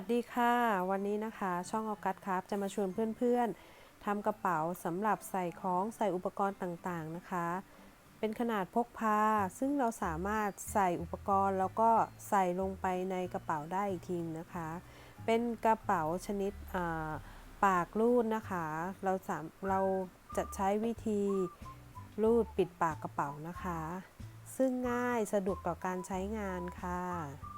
วัสดีค่ะ วันนี้นะคะ ช่องออกัสครับ จะมาชวนเพื่อนๆทำกระเป๋าสำหรับใส่ของใส่อุปกรณ์ต่างๆนะคะ เป็นขนาดพกพา ซึ่งเราสามารถใส่อุปกรณ์แล้วก็ใส่ลงไปในกระเป๋าได้อีกทีนะคะ เป็นกระเป๋าชนิดปากรูดนะคะ เราสามเราจะใช้วิธีรูดปิดปากกระเป๋านะคะ ซึ่งง่ายสะดวกต่อการใช้งานค่ะ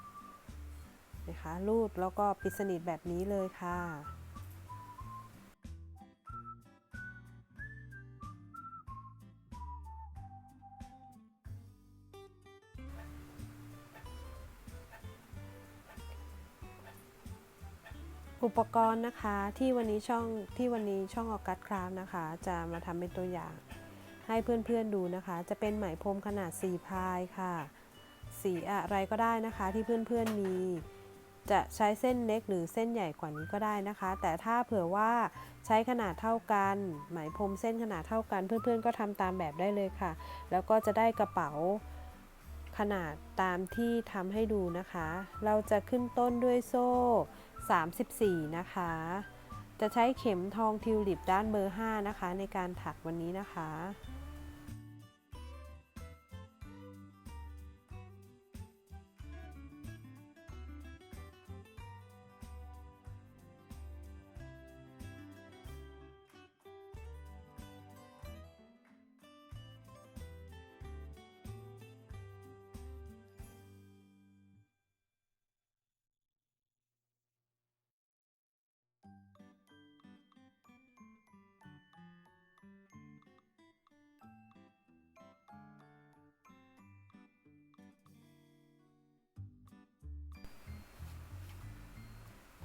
นะคะรูดแล้วก็ปิดสนิทแบบนี้เลยค่ะอุปกรณ์นะคะที่วันนี้ช่องที่วันนี้ช่องออกัสคราฟนะคะ จะมาทำเป็นตัวอย่าง ให้เพื่อนๆดูนะคะ จะเป็นไหมพรมขนาด 4 พายค่ะ สีอะไรก็ได้นะคะที่เพื่อนๆมี จะใช้เส้นเล็กหรือเส้นใหญ่กว่านี้ก็ได้นะคะ แต่ถ้าเผื่อว่าใช้ขนาดเท่ากัน ไหมพรมเส้นขนาดเท่ากันเพื่อนๆ ก็ทำตามแบบได้เลยค่ะ แล้วก็จะได้กระเป๋าขนาดตามที่ทำให้ดูนะคะ เราจะขึ้นต้นด้วยโซ่ 34 นะคะ จะใช้เข็มทองทิวลิปด้านเบอร์ 5 นะคะ ในการถักวันนี้นะคะ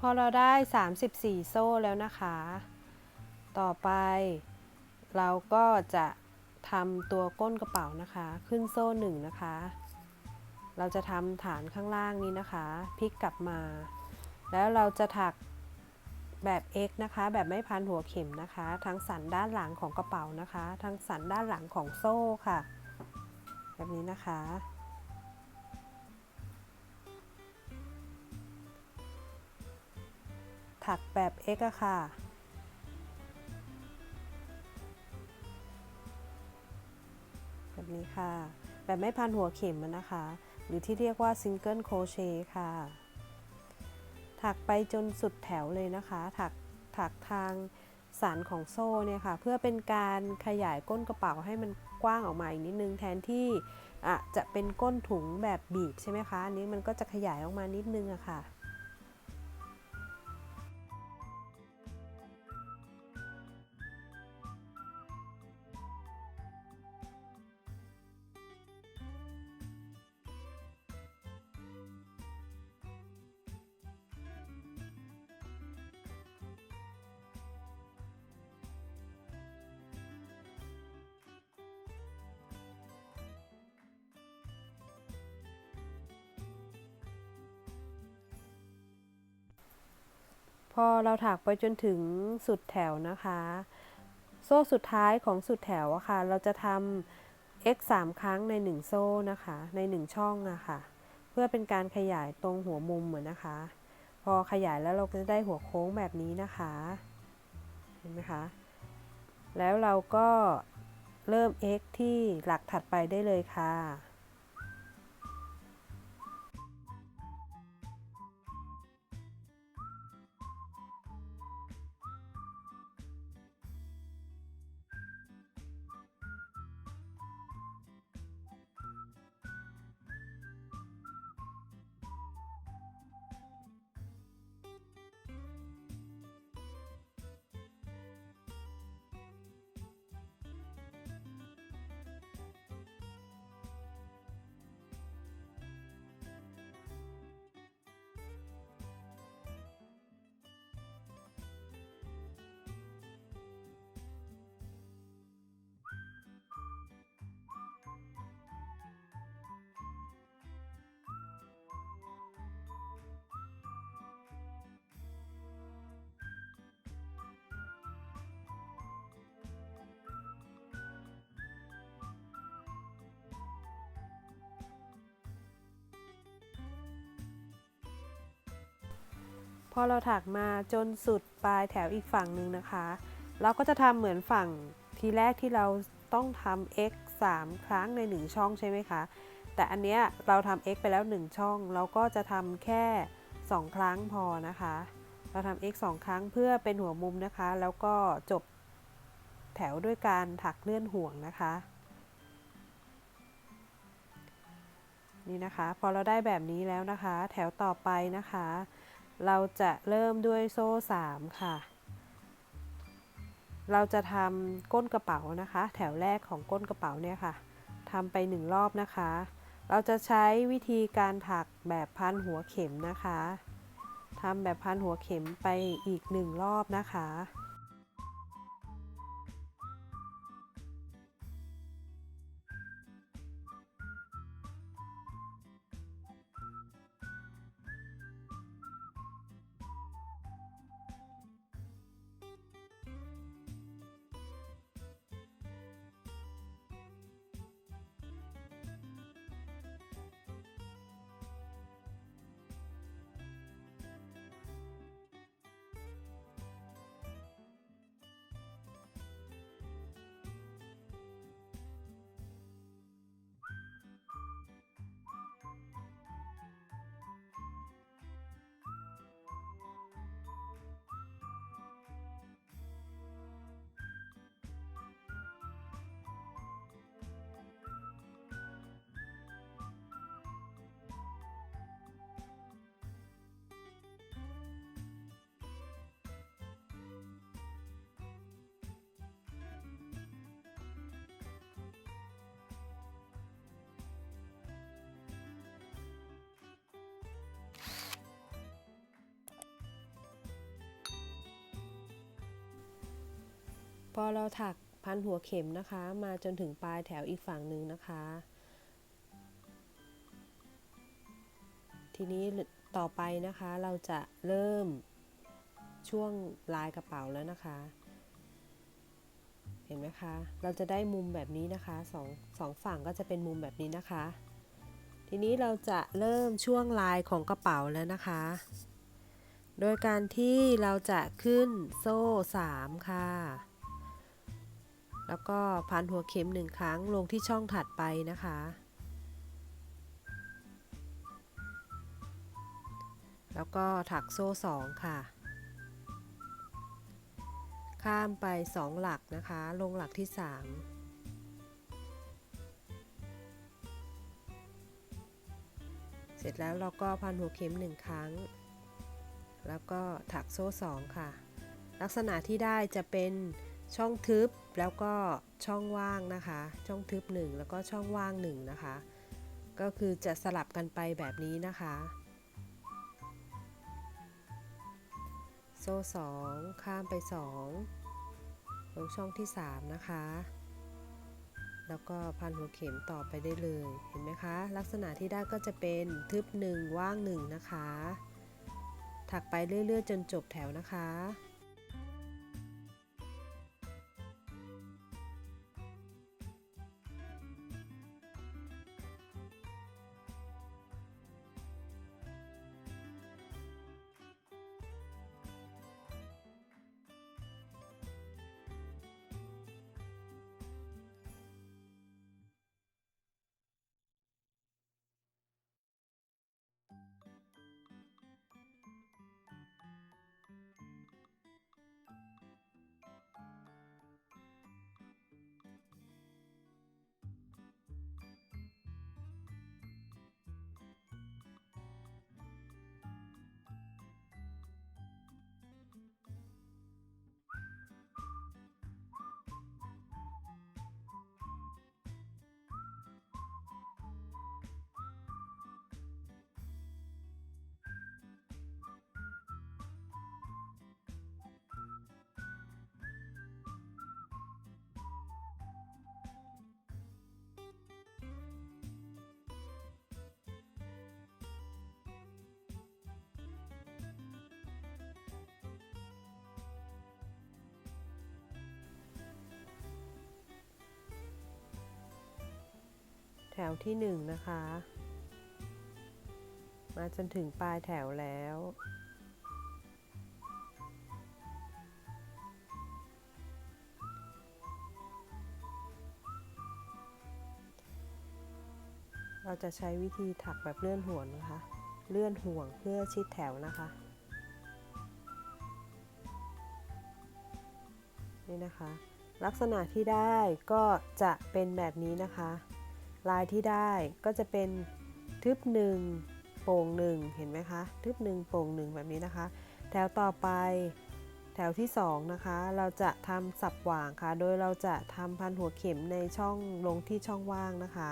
อเราได้ 34 โซ่แล้วนะคะ ต่อไป เราก็จะทำตัวก้นกระเป๋านะคะ ขึ้นโซ่หนึ่งนะคะ เราจะทำฐานข้างล่างนี้นะคะพลิกกลับมา แล้วเราจะถักแบบ X นะคะ แบบไม่พันหัวเข็มนะคะ ทั้งสันด้านหลังของกระเป๋านะคะ ทั้งสันด้านหลังของโซ่ค่ะ แบบนี้นะคะ ถักแบบ X อะค่ะ แบบนี้ค่ะ แบบไม่พันหัวเข็มนะคะ หรือที่เรียกว่าซิงเกิลโคเชค่ะ ถักไปจนสุดแถวเลยนะคะ ถักถักทางสันของโซ่เนี่ยค่ะ เพื่อเป็นการขยายก้นกระเป๋าให้มันกว้างออกมาอีกนิดนึงแทนที่อะจะเป็นก้นถุงแบบบีบใช่ไหมคะ อันนี้มันก็จะขยายออกมานิดนึงอะค่ะ พอเราถักไปจนถึงสุดแถวนะคะ โซ่สุดท้ายของสุดแถวอะค่ะ เราจะทำ x 3ครั้งใน 1 โซ่นะคะ ใน 1 ช่องอะค่ะ เพื่อเป็นการขยายตรงหัวมุมเหมือนนะคะ พอขยายแล้วเราก็จะได้หัวโค้งแบบนี้นะคะ เห็นไหมคะ แล้วเราก็เริ่ม x ที่หลักถัดไปได้เลยค่ะ พอเราถักมาจนสุดปลายแถวอีกฝั่งหนึ่งนะคะ เราก็จะทำเหมือนฝั่งทีแรกที่เราต้องทำ x 3 ครั้งใน 1 ช่องใช่ไหมคะ แต่อันเนี้ยเราทำ x ไปแล้ว 1 ช่อง เราก็จะทำแค่ 2 ครั้งพอนะคะ เราทำ x 2 ครั้งเพื่อเป็นหัวมุมนะคะ แล้วก็จบแถวด้วยการถักเลื่อนห่วงนะคะ นี่นะคะ พอเราได้แบบนี้แล้วนะคะ แถวต่อไปนะคะ เราจะเริ่มด้วยโซ่ 3 ค่ะ เราจะทำก้นกระเป๋านะคะ แถวแรกของก้นกระเป๋าเนี่ยค่ะทำไปหนึ่งรอบนะคะ เราจะใช้วิธีการถักแบบพันหัวเข็มนะคะทำแบบพันหัวเข็มไปอีกหนึ่งรอบนะคะ พอเราถักพันหัวเข็มนะคะ มาจนถึงปลายแถวอีกฝั่งหนึ่งนะคะ ทีนี้ต่อไปนะคะเราจะเริ่มช่วงลายกระเป๋าแล้วนะคะ เห็นไหมคะ เราจะได้มุมแบบนี้นะคะสองสองฝั่งก็จะเป็นมุมแบบนี้นะคะ ทีนี้เราจะเริ่มช่วงลายของกระเป๋าแล้วนะคะ โดยการที่เราจะขึ้นโซ่ 3 ค่ะ แล้วก็พันหัวเข็มหนึ่งครั้งลงที่ช่องถัดไปนะคะ แล้วก็ถักโซ่2ค่ะ ข้ามไป2หลักนะคะ ลงหลักที่3เสร็จแล้วเราก็พันหัวเข็ม1ครั้ง แล้วก็ถักโซ่2ค่ะ ลักษณะที่ได้จะเป็นช่องทึบ แล้วก็ช่องว่างนะคะ ช่องทึบ 1 แล้วก็ช่องว่าง1นะคะ ก็คือจะสลับกันไปแบบนี้นะคะ โซ่ 2 ข้ามไป 2 ลงช่องที่ 3 นะคะ แล้วก็พันหัวเข็มต่อไปได้เลย เห็นไหมคะ ลักษณะที่ได้ก็จะเป็นทึบ 1 ว่าง 1 นะคะ ถักไปเรื่อย ๆ จนจบแถวนะคะ แถวที่1นนะคะ มาจนถึงปลายแถวแล้ว เราจะใช้วิธีถักแบบเลื่อนห่วงนะคะ เลื่อนห่วงเพื่อชิดแถวนะคะ นี่นะคะ ลักษณะที่ได้ก็จะเป็นแบบนี้นะคะ ลายที่ได้ก็จะเป็นทึบหนึ่งโป่งหนึ่งเห็นไหมคะ ทึบหนึ่งโป่งหนึ่งแบบนี้นะคะ แถวต่อไปแถวที่ 2 นะคะ เราจะทำสับหว่างค่ะ โดยเราจะทำพันหัวเข็มในช่องลงที่ช่องว่างนะคะ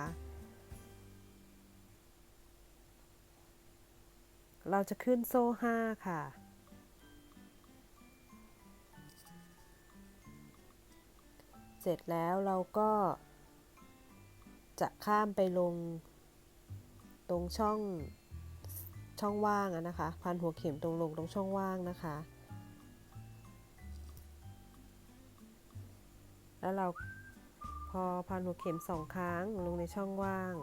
เราจะขึ้นโซ่ 5 ค่ะ เสร็จแล้วเราก็ จะข้ามไปลงตรงช่องช่องว่างนะคะ พันหัวเข็มตรงลงตรงช่องว่างนะคะ แล้วเราพอพันหัวเข็มสองครั้งลงในช่องว่าง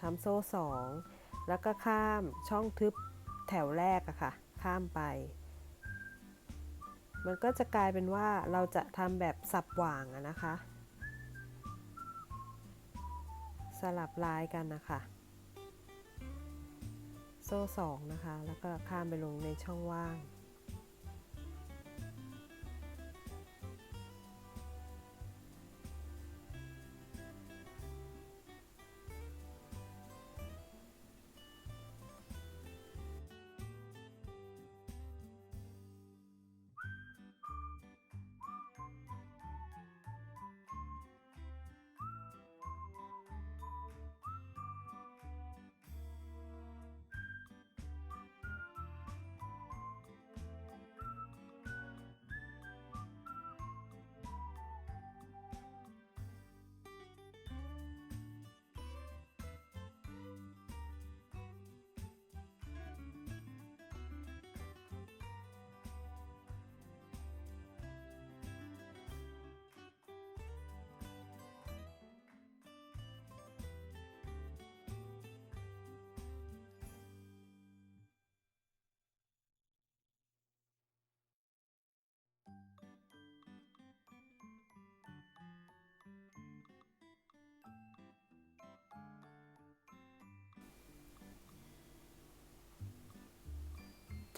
ทำโซ่สองแล้วก็ข้ามช่องทึบแถวแรกอะค่ะ ข้ามไป มันก็จะกลายเป็นว่าเราจะทำแบบสับหว่างอะนะคะ ลับลายกันนะคะ โซ่สองนะคะ แล้วก็ข้ามไปลงในช่องว่าง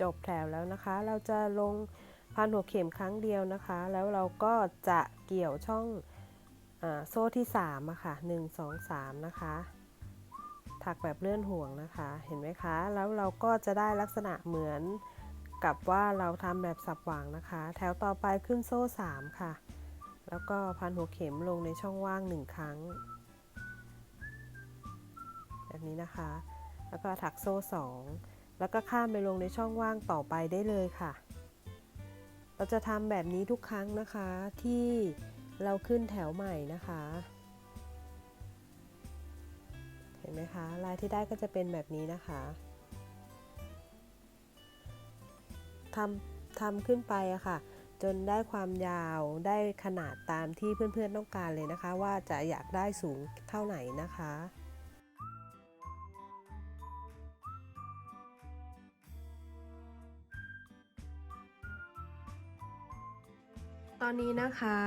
จบแถวแล้วนะคะ เราจะลงพันหัวเข็มครั้งเดียวนะคะ แล้วเราก็จะเกี่ยวช่องอโซ่ที่3อะค่ะ 1 2 3 นะคะ ถักแบบเลื่อนห่วงนะคะ เห็นไหมคะ แล้วเราก็จะได้ลักษณะเหมือนกับว่าเราทำแบบสับหว่างนะคะ แถวต่อไปขึ้นโซ่ 3 ค่ะ แล้วก็พันหัวเข็มลงในช่องว่าง 1 ครั้ง แบบนี้นะคะ แล้วก็ถักโซ่ 2 แล้วก็ข้ามไปลงในช่องว่างต่อไปได้เลยค่ะ เราจะทำแบบนี้ทุกครั้งนะคะที่เราขึ้นแถวใหม่นะคะ เห็นไหมคะ ลายที่ได้ก็จะเป็นแบบนี้นะคะทำทำขึ้นไปอะค่ะ จนได้ความยาวได้ขนาดตามที่เพื่อนๆต้องการเลยนะคะ ว่าจะอยากได้สูงเท่าไหนนะคะ อนนี้นะคะ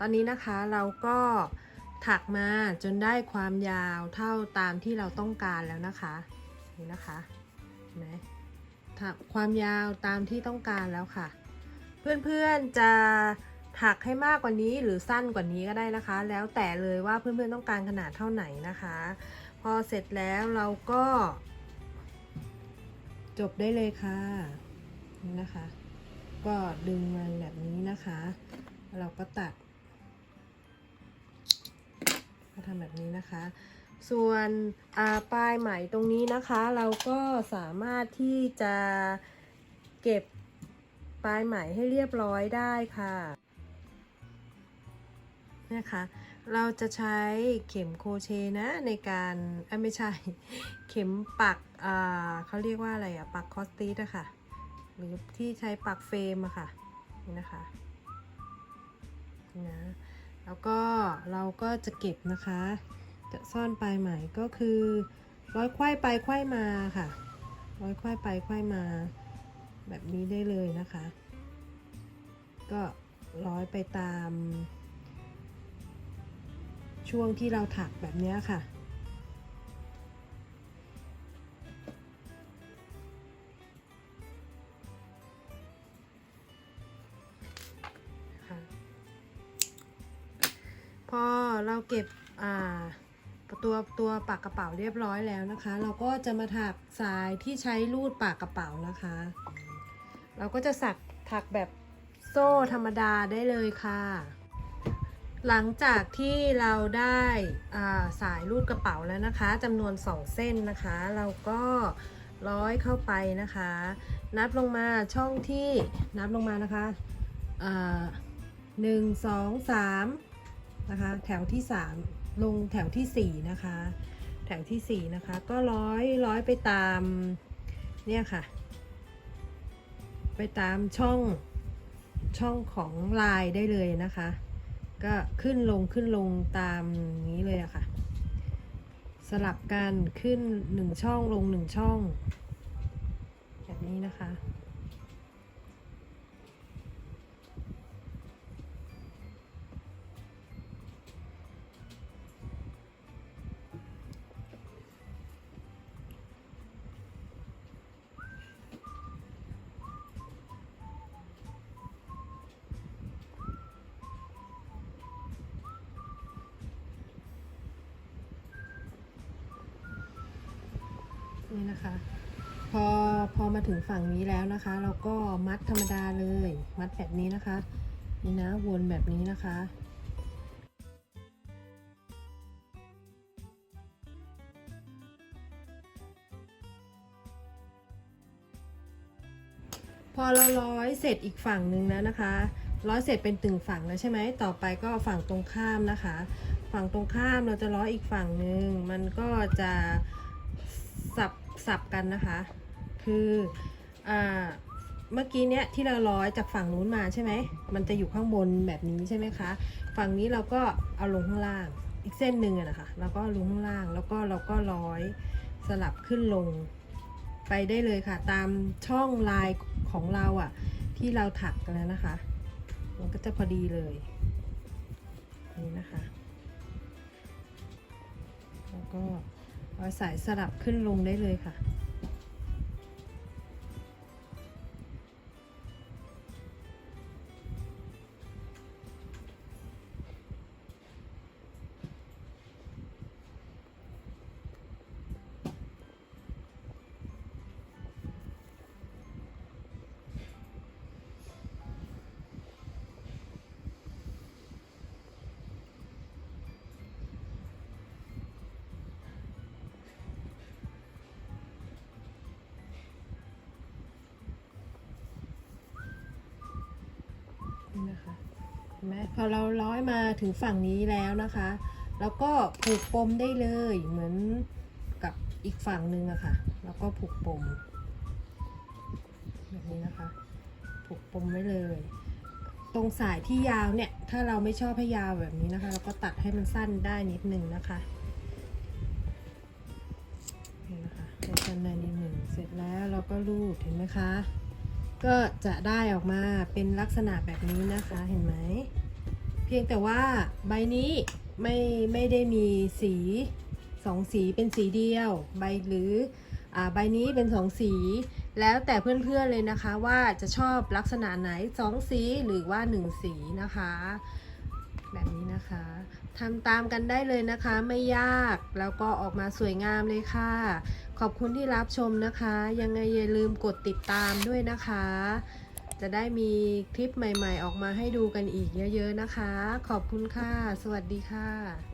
ตอนนี้นะคะเราก็ถักมาจนได้ความยาวเท่าตามที่เราต้องการแล้วนะคะนี่นะคะเห็นไหมถักความยาวตามที่ต้องการแล้วค่ะ เพื่อนๆจะถักให้มากกว่านี้หรือสั้นกว่านี้ก็ได้นะคะ แล้วแต่เลยว่าเพื่อนๆต้องการขนาดเท่าไหนนะคะ พอเสร็จแล้วเราก็ จบได้เลยค่ะนี่นะคะ ก็ดึงมาแบบนี้นะคะ เราก็ตัด ก็ทำแบบนี้นะคะ ส่วนปลายไหมตรงนี้นะคะ เราก็สามารถที่จะเก็บปลายไหมให้เรียบร้อยได้ค่ะนะคะเราจะใช้เข็มโครเชต์นะในการไม่ใช่เข็มปักเขาเรียกว่าอะไรอะปักคอสตีสอะค่ะ หรือที่ใช้ปักเฟรมอะค่ะนี่นะคะนี่นะแล้วก็เราก็จะเก็บนะคะ จะซ่อนปลายไหมก็คือร้อยไขว้ไปไขว้มาค่ะ ร้อยไขว้ไปไขว้มา แบบนี้ได้เลยนะคะ ก็ร้อยไปตาม ช่วงที่เราถักแบบเนี้ยค่ะ พอเราเก็บอ่าตัวตัวปากกระเป๋าเรียบร้อยแล้วนะคะ เราก็จะมาถักสายที่ใช้รูดปากกระเป๋านะคะ เราก็จะสักถักแบบโซ่ธรรมดาได้เลยค่ะ หลังจากที่เราได้าสายรูดกระเป๋าแล้วนะคะจำนวน 2 เส้นนะคะ เราก็ร้อยเข้าไปนะคะ นับลงมาช่องที่นับลงมานะคะหนึ่งสองสาม นะคะ แถวที่3ลงแถวทีสี่4นะคะ แถวทีสี่4นะคะ ก็ร้อยร้อยไปตามเนี่ยค่ะ ไปตามช่องช่องของลายได้เลยนะคะ ก็ขึ้นลงขึ้นลงตามนี้เลยอะค่ะ สลับกันขึ้นหนึ่งช่องลงหนึ่งช่อง แบบนี้นะคะ นี่นะคะ พอพอมาถึงฝั่งนี้แล้วนะคะ เราก็มัดธรรมดาเลย มัดแบบนี้นะคะ นี่นะวนแบบนี้นะคะพอเราร้อยเสร็จอีกฝั่งหนึ่งแล้วนะคะ ร้อยเสร็จเป็นตึงฝั่งแล้วใช่ไหมต่อไปก็ฝั่งตรงข้ามนะคะ ฝั่งตรงข้ามเราจะร้อยอีกฝั่งหนึ่งมันก็จะ สับกันนะคะ คืออเมื่อกี้เนี้ยที่เราร้อยจากฝั่งนู้นมาใช่ไหม มันจะอยู่ข้างบนแบบนี้ใช่ไหมคะ ฝั่งนี้เราก็เอาลงข้างล่าง อีกเส้นหนึ่งอะนะคะเราก็ลงข้างล่าง แล้วก็เราก็ร้อยสลับขึ้นลงไปได้เลยค่ะ ตามช่องลายของเราอะที่เราถักกันแล้วนะคะ มันก็จะพอดีเลย นี่นะคะ แล้วก็ เอาสายสลับขึ้นลงได้เลยค่ะ ไหมพอเราร้อยมาถึงฝั่งนี้แล้วนะคะ แล้วก็ผูกปมได้เลยเหมือนกับอีกฝั่งหนึ่งอะค่ะ แล้วก็ผูกปม แบบนี้นะคะ ผูกปมไว้เลย ตรงสายที่ยาวเนี่ย ถ้าเราไม่ชอบให้ยาวแบบนี้นะคะ เราก็ตัดให้มันสั้นได้นิดนึงนะคะนี่นะคะให้สั้นได้นิดหนึ่งเสร็จแล้วเราก็รูดเห็นไหมคะ ก็จะได้ออกมาเป็นลักษณะแบบนี้นะคะเห็นไหม เพียงแต่ว่าใบนี้ไม่ไม่ได้มีสีสองสีเป็นสีเดียว ใบหรืออาใบนี้เป็นสองสี แล้วแต่เพื่อนๆเลยนะคะว่าจะชอบลักษณะไหนสองสีหรือว่าหนึ่งสีนะคะ แบบนี้นะคะทำตามกันได้เลยนะคะไม่ยากแล้วก็ออกมาสวยงามเลยค่ะ ขอบคุณที่รับชมนะคะ ยังไงอย่าลืมกดติดตามด้วยนะคะ จะได้มีคลิปใหม่ๆ ออกมาให้ดูกันอีกเยอะๆนะคะ ขอบคุณค่ะ สวัสดีค่ะ